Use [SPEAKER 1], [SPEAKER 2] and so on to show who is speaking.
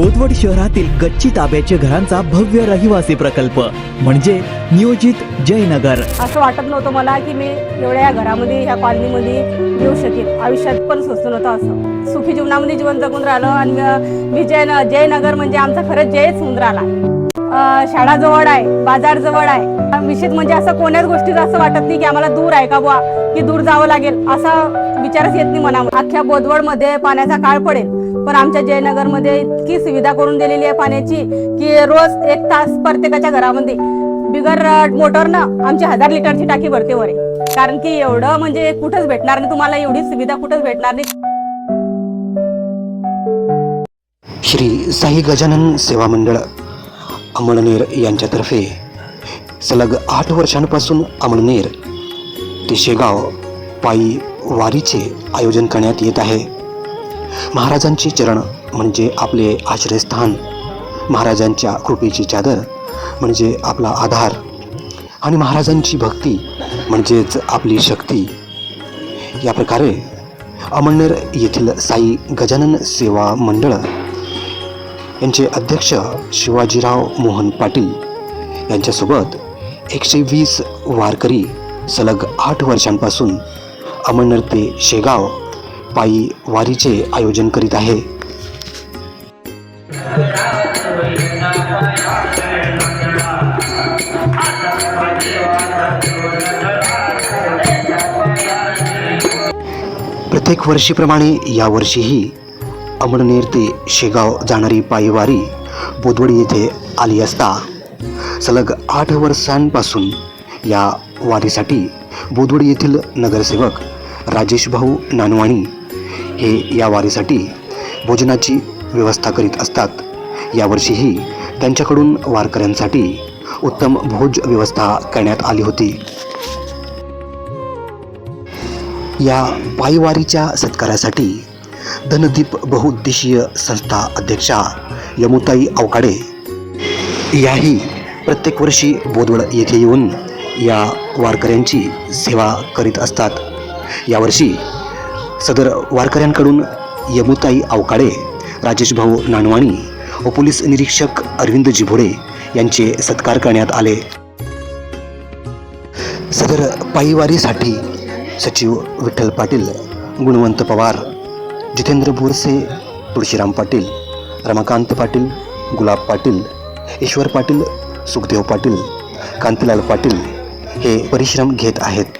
[SPEAKER 1] बोदवड शहरातील गच्ची ताब्याचे घरांचा भव्य रहिवासी प्रकल्प म्हणजे नियोजित जयनगर.
[SPEAKER 2] असं वाटत नव्हतं मला की मी एवढ्या या घरामध्ये ह्या कॉलनीमध्ये येऊ शकेल आयुष्यात पण स्वस्त नव्हतं असं. सुखी जीवनामध्ये जीवन जगून राहिलं आणि मी- जय जयनगर म्हणजे आमचा खरंच जयच होऊन राहिला शाळा जवळ आहे बाजार जवळ आहे. मिशित म्हणजे असं कोण्याच गोष्टीचं असं वाटत नाही की आम्हाला दूर आहे का बुवा की दूर जावं लागेल असा विचारच येत नाही मनामध्ये. अख्ख्या बोदवडमध्ये पाण्याचा काळ पडेल पण आमच्या जयनगरमध्ये इतकी सुविधा करून दिलेली आहे पाण्याची की रोज एक तास प्रत्येकाच्या घरामध्ये. बिगर मोटर ना आमची हजार लिटरची टाकी भरते वर. कारण की एवढं म्हणजे कुठंच भेटणार नाही तुम्हाला एवढी सुविधा कुठंच भेटणार नाही.
[SPEAKER 3] श्री साई गजानन सेवा मंडळ. अमळनेर यांच्यातर्फे सलग आठ वर्षांपासून अमळनेर ते शेगाव पायी वारीचे आयोजन करण्यात येत आहे. महाराजांचे चरण म्हणजे आपले आश्रयस्थान महाराजांच्या कृपेची चादर म्हणजे आपला आधार आणि महाराजांची भक्ती म्हणजेच आपली शक्ती. या प्रकारे अमळनेर येथील साई गजानन सेवा मंडळ यांचे अध्यक्ष शिवाजीराव मोहन पाटील यांच्यासोबत एकशे वीस वारकरी सलग आठ वर्षांपासून अमळनेर ते शेगाव पायी वारीचे आयोजन करीत आहे. प्रत्येक वर्षीप्रमाणे यावर्षीही अमळनेर ते शेगाव जाणारी पायवारी बोदवडी येथे आली असता. सलग आठ वर्षांपासून या वारीसाठी बोदवडी येथील नगरसेवक राजेश भाऊ नानवाणी हे या वारीसाठी भोजनाची व्यवस्था करीत असतात. यावर्षीही त्यांच्याकडून वारकऱ्यांसाठी उत्तम भोज व्यवस्था करण्यात आली होती. या पायवारीच्या सत्कारासाठी धनदीप बहुउद्देशीय संस्था अध्यक्षा यमुताई अवकाडे. याही प्रत्येक वर्षी बोदवड येथे येऊन या वारकऱ्यांची सेवा करीत असतात. यावर्षी सदर वारकऱ्यांकडून यमुताई अवकाडे राजेश भाऊ नानवाणी व पोलीस निरीक्षक अरविंद जिभोडे यांचे सत्कार करण्यात आले. सदर पायीवारीसाठी सचिव विठ्ठल पाटील गुणवंत पवार जितेंद्र बोरसे तुळशीराम पाटील रमाकांत पाटील गुलाब पाटील ईश्वर पाटील सुखदेव पाटील कांतीलाल पाटील हे परिश्रम घेत आहेत.